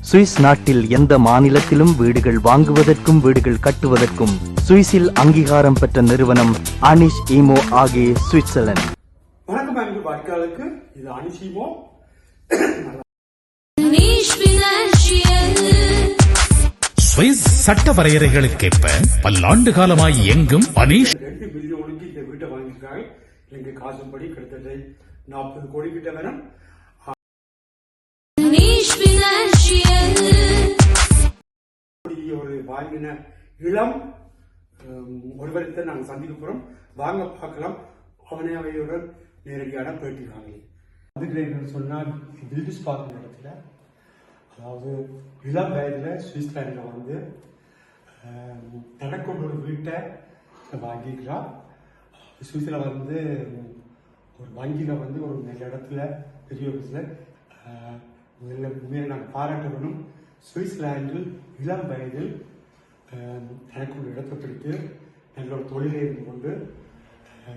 Swiss நாட்டில் எந்த மாநிலத்திலும் வீடுகள் வாங்குவதற்கும் வீடுகள் கட்டுவதற்கும் சுவிஸில் அங்கீகாரம் பெற்ற நிறுவனம் அனிஷ் ஈமோ ஆகிய சுவிட்சர்லாந்து. வணக்கம் அன்பு இது nicht finanziell. சுவிஸ் சட்ட வரையறைகளுக்கேற்ப பல்லாண்டு காலமாய் எங்கும் அனீஷ். ரெண்டு மில்லியனுக்கு இந்த வீட்டை வாங்கியிருக்காங்க இலங்கை காசுப்படி கிட்டத்தட்ட நாற்பது கோடி கிட்ட வேணும். வாங்கின இளம் ஒருவரைத்தான் நாங்கள் சந்திக்க போறோம். வாங்க பார்க்கலாம். அவனே அவையுடன் நேரடியான பேட்டி காணலி அதுக்கு சொன்னால் பில்டிஸ் பார்க்குற இடத்துல அதாவது இளம் வயதில் சுவிட்சர்லாண்டில் வந்து ஹம், ஒரு வீட்டை வாங்கிக்கிறான் சுவிஸில் வந்து ஒரு வங்கியில் வந்து ஒரு நல்ல இடத்துல பெரிய ஆஃபீஸில் முதல்ல உண்மையை நாங்கள் பாராட்ட வேணும் சுவிட்சர்லாண்டில் இளம் வயதில் ஆஹ், தனக்கு ஒரு இடத்தை பிடித்து ஒரு தொழிலை இருந்து கொண்டு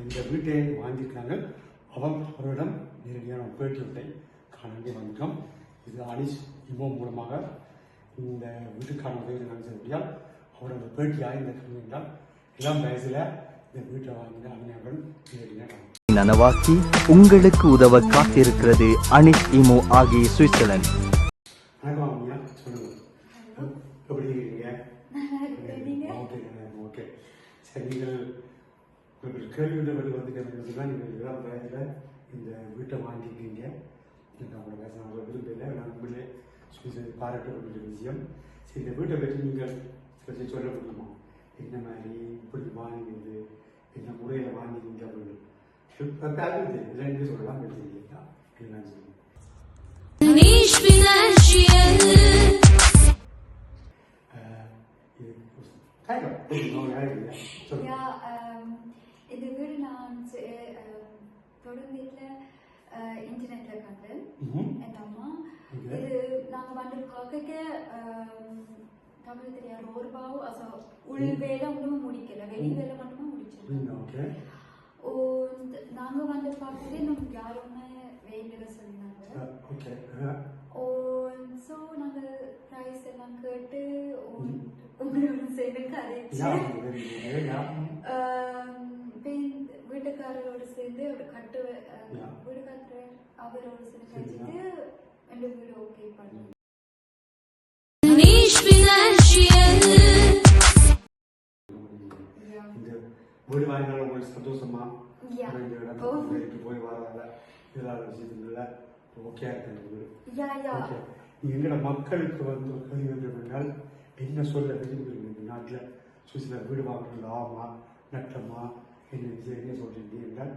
இந்த வீட்டை வாங்கியிருக்காங்க. அவன் அவரிடம் நேரடியான ஒரு பேட்டி ஒன்றை காண வந்துட்டோம். இது அனிஷ் இமோ மூலமாக இந்த வீட்டுக்கான உதவி செய்ய அவரோட பேட்டியாக இந்த என்றால் இளம் வயசில் இந்த வீட்டை வாங்கின அண்ணனுடன் நேரடியாக நனவாக்கி உங்களுக்கு உதவ காத்திருக்கிறது அனிஷ் ஈமோ ஆகிய சுவிட்சர்லாந்து. ஓகே. சரி நீங்கள் உங்களுக்கு கேள்வி வந்து வந்துட்டு நீங்கள் இளம் வயதில் இந்த வீட்டை வாங்கிட்டீங்க எனக்கு அவங்களோட பேச நான் விரும்பல நான் உண்மையிலே சொல்லி பாராட்ட வேண்டிய விஷயம். சரி இந்த வீட்டை பற்றி நீங்கள் சில சொல்ல முடியுமா? என்ன மாதிரி இப்படி வாங்கினது என்ன முறையில் வாங்கினீங்க அப்படின்னு இல்லை நீங்கள் சொல்லலாம் சொல்லுங்கள் Nicht finanziell. சொல்லுங்க Ja, ähm, இந்த வீடு நான் தொடர்ந்து இன்டர்நெட்ல கண்டேன் ம்ஹும். என் அம்மா. இது நாங்க வந்து பார்க்க தமிழ் தெரியாது ரூபாவோ அசோ உள் வேலை ஒன்றும் முடிக்கல. வெளி வேலை மட்டுமே முடிச்சிருக்கோம். ஓகே Und நாங்க வந்து பார்க்கவே நமக்கு யாருமே வேண்டியதை சொன்னாங்க. ஓகே Und so நாங்க பிரைஸ் எல்லாம் கேட்டு und உங்களோட சேர்ந்து கதைச்சு வீட்டுக்காரரோட சேர்ந்து அவர் கட்டு. வீட்டுக்காரர் அவரோட சேர்ந்து சரி, கழிச்சிட்டு ரெண்டு வீடு ஓகே வீடு உங்களுக்கு சந்தோஷமா போய் வராத விஷயத்துல இருக்கு எங்களோட மக்களுக்கு வந்து வேண்டும் என்றால் என்ன சொல்ல விரும்புகிறீங்க இந்த நாட்டில் சுவிஸில் வீடு வாங்குறது லாபமா நட்டமா என்ன விஷயம் என்ன சொல்றீங்க என்றால்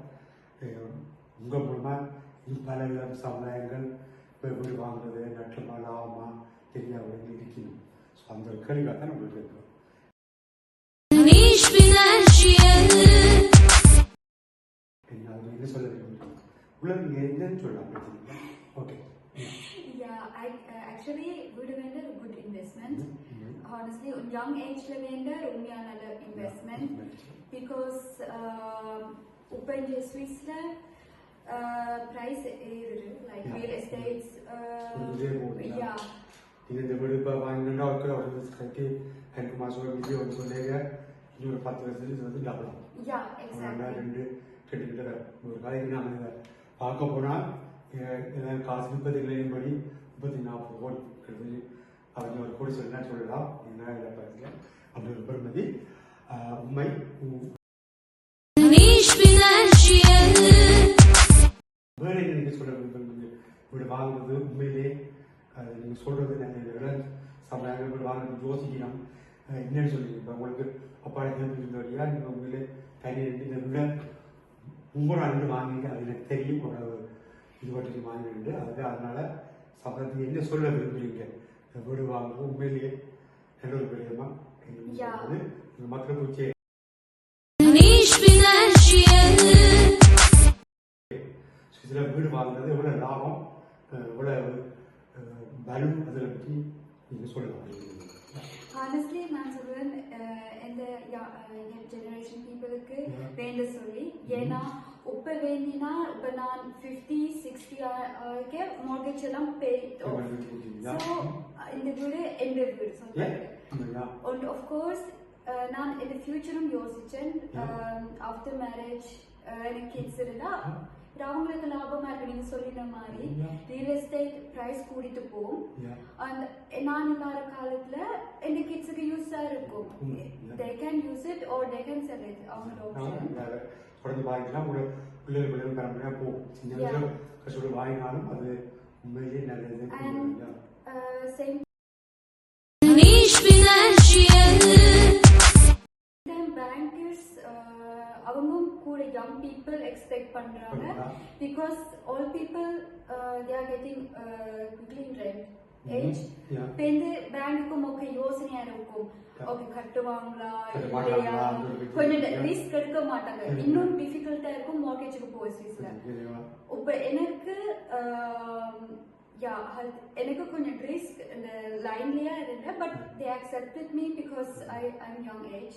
அஹ், உங்க மூலமா இன்னும் பல இளம் சமுதாயங்கள் இப்போ வீடு வாங்குறது நட்டமா லாபமா தெரியாத இருக்கணும் ஸோ அந்த ஒரு கேள்வியாக தான் நம்மளுக்கு இருக்கிறோம் Nicht finanziell. என்ன அது என்ன சொல்ல விரும்புகிறீங்க உள்ள நீங்கள் என்னன்னு சொல்லலாம் பிரச்சனை ஓகே யா ஆக்சுவலி வீடு வேண்ட ஒரு குட் இன்வெஸ்ட்மெண்ட் ஹானஸ்ட்லி யங் ஏஜ்ல வேண்ட உண்மையான நல்ல இன்வெஸ்ட்மெண்ட் பிகாஸ் இப்போ ஸ்விஸ்ல ப்ரைஸ் ஏறுது லைக். Real estates. யா நீங்கள் இந்த வீடு இப்போ வாங்கினா அவருக்கு அவர் கட்டி எனக்கு மாதம் வீடியோ வந்து சொன்னீங்க இன்னொரு பத்து வருஷத்துக்கு இது வந்து டபுள் யா எக்ஸாக்ட்லி ரெண்டு கிட்டத்தட்ட ஒரு காலைக்கு நாங்கள் இதை பார்க்க போனால் காசு முப்பத்தி கிளையும் படி முப்பத்தி நாற்பது கோடி கிட்டத்தட்ட அவங்க ஒரு கோடி சொல்லலாம் சொல்லலாம் என்ன இல்லை பாருங்க அப்படி ஒரு பெருமதி உண்மை. என்ன நீங்க சொல்ல விரும்புறீங்க வீடு வாங்குறது உண்மையிலே நீங்க சொல்றது விட சமயங்கள் வீடு வாங்குறது யோசிக்கணும் என்னன்னு இப்போ உங்களுக்கு அப்பா இருந்தவரையா நீங்க உண்மையிலே தனி இந்த விட உங்களோட அன்று வாங்கிங்க அது எனக்கு தெரியும் ஒரு இது வட்டிக்கு வாங்கிட்டு அது அதனால சமயத்துக்கு என்ன சொல்ல விரும்புறீங்க? இந்த வீடு வாங்குறது உண்மையிலேயே நல்ல ஒரு. இந்த மக்கள் பூச்சி. சில வீடு வாங்குறது எவ்வளோ லாபம் எவ்வளோ பலம் அதில் பற்றி நீங்கள் சொல்லலாம் ஹானஸ்ட்லி நான் சொல்றேன் அஹ், இந்த ஜெனரேஷன் பீப்புளுக்கு. வேண்ட சொல்லி ஏன்னா உப்ப வேண்டினா இப்ப நான் ஃபிஃப்டி சிக்ஸ்டி ஆக மார்கேஜ் எல்லாம் பே Ja. ஸோ இந்த வீடு எந்த வீடு Ja. சொல்லுங்க Ja. Und of course, äh, நான் the future யோசிச்சேன். ஆஃப்டர் மேரேஜ் எனக்கு கிட்ஸ் இருந்தா இது அவங்களுக்கு லாபமா இருக்கு நீங்க சொல்லின மாதிரி. ரியல் எஸ்டேட் பிரைஸ் கூடிட்டு போகும் and நான் இல்லாத காலத்துல எந்த கிட்ஸுக்கு யூஸா இருக்கும். they can use it or they can sell it. அவங்களோட தொடர்ந்து வாங்கிக்கலாம் உங்களோட பிள்ளைகள் பிள்ளைகள் பரம்பரையாக போகும் சின்ன கஷ்டப்பட்டு வாங்கினாலும் அது உண்மையிலேயே நல்லது uh, uh, அவங்களும் கூட young people expect பண்றாங்க Yeah. because all people uh, they are getting Yeah. இப்போ இந்த பேங்க்குக்கும் ஓகே யோசனையா இருக்கும். ஓகே கட்டுவாங்களா கட்ட இல்லையா கொஞ்சம். ரிஸ்க் எடுக்க மாட்டாங்க. இன்னும் டிஃபிகல்ட்டா இருக்கும் ஸ்வீஸ்ல சரியா? இப்போ எனக்கு யா எனக்கு கொஞ்சம் ரிஸ்க் இந்த லைன்லயே இருந்தேன் but they accepted me because I I'm young age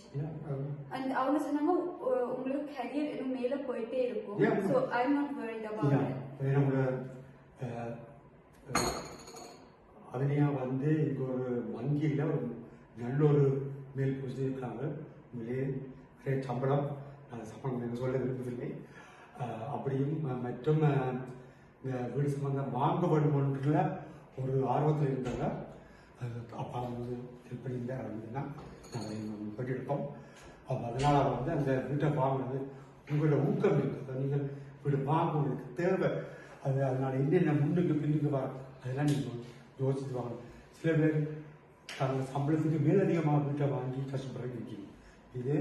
and அவங்க சொன்னாங்க "உ- உங்களுக்கு கரியர் இன்னும் மேல போயிட்டே இருக்கும். So I am not worried about அதுலேயும் வந்து இங்கே ஒரு வங்கியில் ஒரு நல்ல ஒரு மேல் பொசிஷன் உண்மையிலே நிறைய சம்பளம் அந்த சம்பளம் எனக்கு சொல்ல விரும்பவில்லை. அப்படியும் மற்றும் இந்த வீடு சம்பந்தம் வாங்க வேண்டும் ஒன்றில் ஒரு ஆர்வத்தில் இருந்தாங்க அது அப்பா வந்து ஹெல்ப் பண்ணியிருந்தார். அப்படின்னா நாங்கள் போட்டிருப்போம் அப்போ அதனால் வந்து அந்த வீட்டை வாங்கினது உங்களோட ஊக்கம் இருக்குது. நீங்கள் வீடு உங்களுக்கு தேவை. அது அதனால் என்னென்ன முன்னுக்கு பின்னுக்கு வர அதெல்லாம் நீங்கள் யோசிச்சு வாங்க சில பேர் தங்கள் சம்பளத்துக்கு மேலதிகமாக வீட்டை வாங்கி கஷ்டப்படுறது இருக்கீங்க இது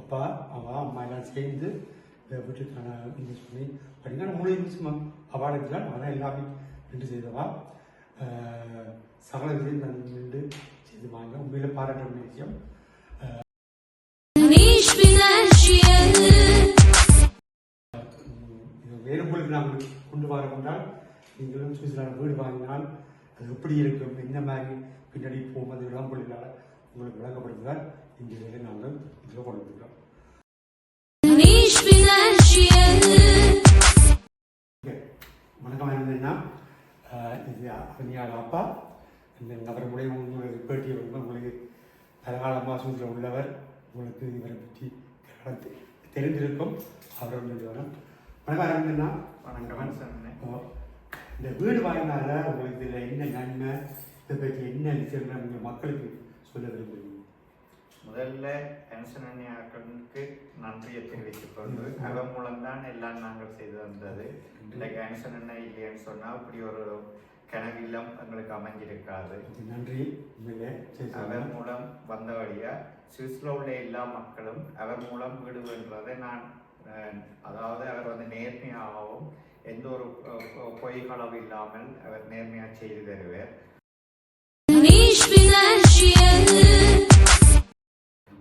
அப்பா அவா அம்மா எல்லாம் சேர்ந்து வீட்டுக்கான இன்வெஸ்ட் பண்ணி படிங்கன்னா மூணு நிமிஷம் அவார்டு எடுக்கலாம் நான் தான் எல்லாமே நின்று செய்தவா சகல விஷயம் நான் நின்று செய்து வாங்க உண்மையில பாராட்ட வேண்டிய விஷயம் Nicht finanziell. இது வேறு உங்களுக்கு நாங்கள் கொண்டு வர கொண்டால் நீங்களும் சுவிட்சர்லாந்து வீடு வாங்கினால் அது எப்படி இருக்கும்? என்ன மாதிரி? பின்னாடி போகும் அது விளம்பரங்களால் உங்களுக்கு விளங்கப்படுவதால் இந்த வேலை நாங்கள் இதில் கொண்டு. ஓகே வணக்கம் என்னன்னா இது அவனியால் அப்பா இந்த நபருடைய உங்களுக்கு பேட்டியை வந்து உங்களுக்கு பலகாலமாக சூழ்நிலை உள்ளவர் உங்களுக்கு இவரை பற்றி தெரிந்திருக்கும். அவரோட நிறுவனம் வணக்கம் என்னன்னா வணக்கம் ஓ. இந்த வீடு வாங்கினால உங்களுக்கு இதில் என்ன நன்மை? இதை பற்றி என்ன விஷயங்கள் நீங்கள் மக்களுக்கு சொல்ல விரும்புகிறீங்க முதல்ல பென்ஷன் அக்கௌண்ட்க்கு நன்றியை தெரிவித்துக் கொண்டு மூலம்தான் எல்லாம் நாங்கள் செய்து வந்தது. இல்லை பென்ஷன் என்ன இல்லைன்னு சொன்னால் இப்படி ஒரு கனவில்லம் எங்களுக்கு அமைஞ்சிருக்காது. நன்றி. அவர். மூலம் வந்த வழியா சுவிஸ்ல உள்ள எல்லா மக்களும் அவர் மூலம் வீடு வென்றதை நான் அதாவது அவர் வந்து நேர்மையாகவும் எந்த ஒரு அஹ், பொ- பொய் களவு இல்லாமல் அவர் நேர்மையாக செய்து தருவார்.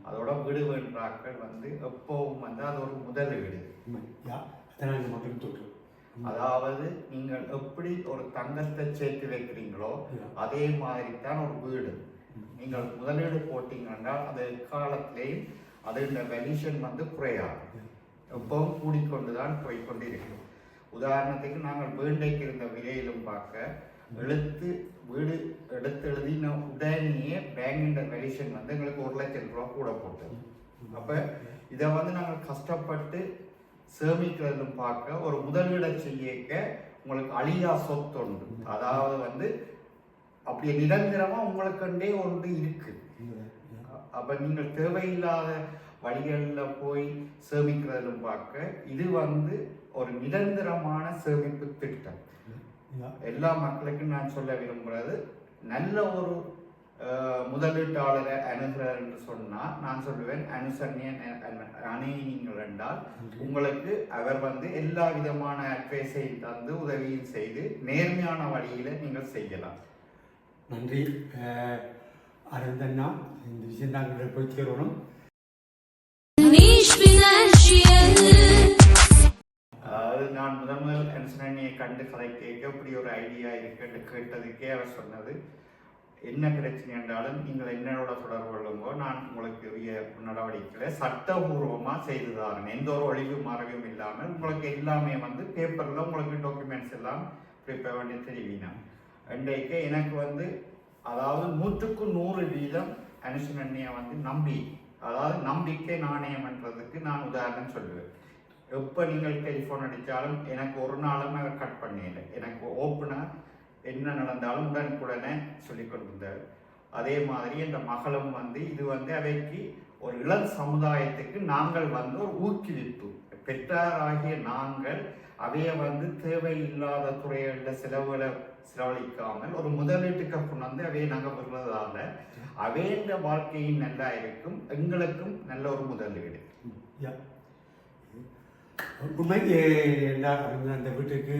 அதோட வீடு வென்றாக்கள் வந்து எப்பவும் வந்து அது ஒரு மக்களுக்கு தொற்று. அதாவது நீங்கள் எப்படி ஒரு தங்கத்தை சேர்த்து வைக்கிறீங்களோ. அதே மாதிரி தான் ஒரு வீடு. நீங்கள் முதலீடு போட்டீங்கன்னா அது எக்காலத்திலேயும் அதோட வெலிஷன் வந்து குறையாது. எப்பவும் கூடிக்கொண்டு தான் இருக்கும் உதாரணத்துக்கு நாங்கள் வேண்டைக்கு இருந்த விலையிலும் பார்க்க எழுத்து வீடு எடுத்து எழுதின உடனேயே பேங்கின் வெலிஷன் வந்து எங்களுக்கு ஒரு லட்சம் ரூபா கூட போட்டது அப்ப இதை வந்து நாங்கள் கஷ்டப்பட்டு சேமிக்கிறதும் பார்க்க ஒரு முதலீடை செய்யக்க உங்களுக்கு அழியா சொத்து உண்டு. அதாவது வந்து அப்படியே நிரந்தரமா உங்களுக்குண்டே ஒன்று இருக்கு. அ- அப்ப நீங்கள் தேவையில்லாத வழிகளில் போய் சேமிக்கிறதும் பார்க்க இது வந்து ஒரு நிரந்தரமான சேமிப்பு திட்டம். எல்லா மக்களுக்கும் நான் சொல்ல விரும்புறது நல்ல ஒரு முதலீட்டாளரை அணுகிறார் என்று சொன்னால் நான் சொல்லுவேன் அனுசரணியன் அணையினீங்கள் என்றால் உங்களுக்கு அவர் வந்து எல்லா விதமான அட்வைஸையும் தந்து உதவியும் செய்து நேர்மையான வழியில நீங்கள் செய்யலாம். நன்றி. அரந்தண்ணா இந்த விஷயம் நாங்கள் போய் சேரணும் நான் முதல் முதல் அனுசரணியை கண்டு கதை கேட்க இப்படி ஒரு ஐடியா இருக்குன்னு கேட்டதுக்கே அவர் சொன்னது. என்ன பிரச்சனை என்றாலும் நீங்கள் என்னோட தொடர்பு கொள்ளுங்கோ நான் உங்களுக்கு உரிய நடவடிக்கைகளை சட்டபூர்வமாக செய்து தரேன் எந்த ஒரு ஒளிவு மறைவும் இல்லாமல் உங்களுக்கு எல்லாமே வந்து பேப்பரில் உங்களுக்கு டாக்குமெண்ட்ஸ் எல்லாம் ப்ரிப்பேர் பண்ணி தெரிவினா இன்றைக்கு எனக்கு வந்து அதாவது நூற்றுக்கு நூறு வீதம் அனுசரணையை வந்து நம்பி அதாவது நம்பிக்கை நாணயம் என்றதுக்கு நான் உதாரணம் சொல்லுவேன். எப்போ நீங்கள் டெலிஃபோன் அடித்தாலும் எனக்கு ஒரு நாளும் அவர் கட் பண்ணல எனக்கு ஓப்பனாக என்ன நடந்தாலும் உடனுக்குடனே சொல்லி கொண்டிருந்தார். அதே மாதிரி இந்த மகளும் வந்து இது வந்து அவைக்கு ஒரு இளம் சமுதாயத்துக்கு நாங்கள் வந்து ஒரு ஊக்குவிப்பு. பெற்றாராகிய நாங்கள் அவைய வந்து தேவையில்லாத துறைகளில் செலவுகளை செலவழிக்காமல் ஒரு முதலீட்டுக்கு கொண்டு வந்து அவையை நாங்கள் விடுறதால அவைன்ற வாழ்க்கையும் நல்லா இருக்கும் எங்களுக்கும் நல்ல ஒரு முதலீடு யா. உண்மை அந்த வீட்டுக்கு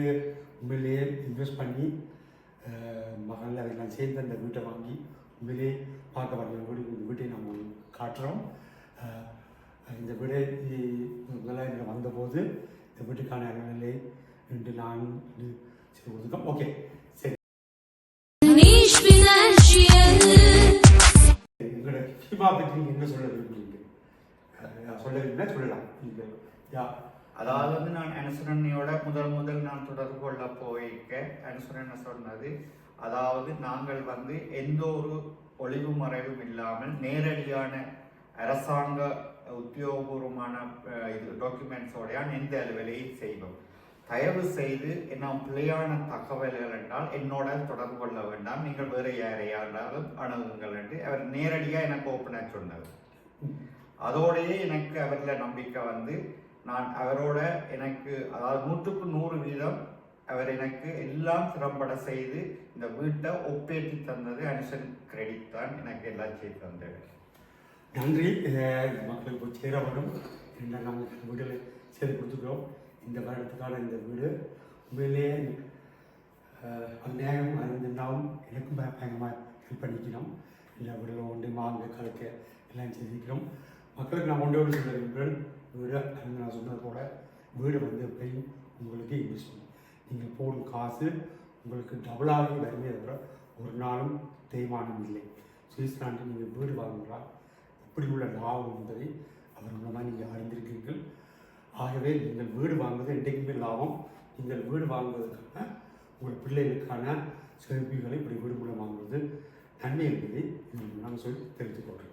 உண்மையிலேயே இன்வெஸ்ட் பண்ணி மகள் அதெல்லாம் சேர்ந்து அந்த வீட்டை வாங்கி உண்மையிலேயே பார்க்க வர இந்த வீட்டை நம்ம காட்டுறோம். இந்த வீடு இ- முதல்ல இதில் வந்தபோது இந்த வீட்டுக்கான அறநிலை இன்று நான் இது செய்து கொடுத்துருக்கோம் ஓகே சரி nicht finanziell. உங்களோட சினிமா பற்றி நீங்கள் என்ன சொல்ல விரும்புறீங்க அஹ், சொல்ல விரும்பினா சொல்லலாம் நீங்கள் யா அதாவது வந்து நான் அனுசரணையோட முதல் முதல் நான் தொடர்பு கொள்ள போயிருக்க அனுசரணை சொன்னது. அதாவது நாங்கள் வந்து எந்த ஒரு ஒளிவு மறைவும் இல்லாமல் நேரடியான அரசாங்க உத்தியோகபூர்வமான இது டாக்குமெண்ட்ஸோடையான் எந்த வேலையும் செய்வோம். தயவு செய்து என்ன பிழையான தகவல்கள் என்றால் என்னோட தொடர்பு கொள்ள வேண்டாம். நீங்கள் வேறு யாரையாண்டாலும் அணுகுங்கள் என்று அவர் நேரடியாக எனக்கு ஓப்பனாக சொன்னார். அதோடையே எனக்கு அவரில் நம்பிக்கை வந்து நான் அவரோட எனக்கு அதாவது நூற்றுக்கு நூறு வீதம் அவர் எனக்கு எல்லாம் திறம்பட செய்து இந்த வீட்டை ஒப்பேற்றி தந்தது. அனுஷன் கிரெடிட் தான் எனக்கு எல்லாம் செய்து தந்தது. நன்றி. மக்களுக்கு போய் சேர வரும். என்ன நம்ம வீட்டில் செய்து கொடுத்துக்கிறோம். இந்த வருடத்துக்கான இந்த வீடு உண்மையிலேயே அஹ், அந்நேரம் அறிந்திருந்தாலும் எனக்கும் பயங்கரமாக ஹெல்ப் பண்ணிக்கணும். இல்லை வீடுகளும் ஒன்று மாங்க கலக்க எல்லாம் செஞ்சுக்கிறோம் மக்களுக்கு நான் ஒன்றோடு சொல்ல விரும்புகிறேன் வீடு அது நான் சொன்னது போல வீடு வந்து எப்பயும் உங்களுக்கு இன்வெஸ்ட்மெண்ட் நீங்கள் போடும் காசு உங்களுக்கு டபுளாகவே வருமே தவிர ஒரு நாளும் தேய்மானம் இல்லை. சுவிட்சர்லாண்டில் நீங்கள் வீடு வாங்குகிறால் எப்படி உள்ள லாபம் என்பதை அவர் மூலமாக நீங்கள் அறிந்திருக்கிறீர்கள். ஆகவே நீங்கள் வீடு வாங்குவது என்றைக்குமே லாபம் நீங்கள் வீடு வாங்குவதற்கான உங்கள் பிள்ளைகளுக்கான சேமிப்புகளை இப்படி வீடு மூலம் வாங்குவது நன்மை என்பதை நாங்கள் சொல்லி தெரிவித்துக் கொள்கிறோம்.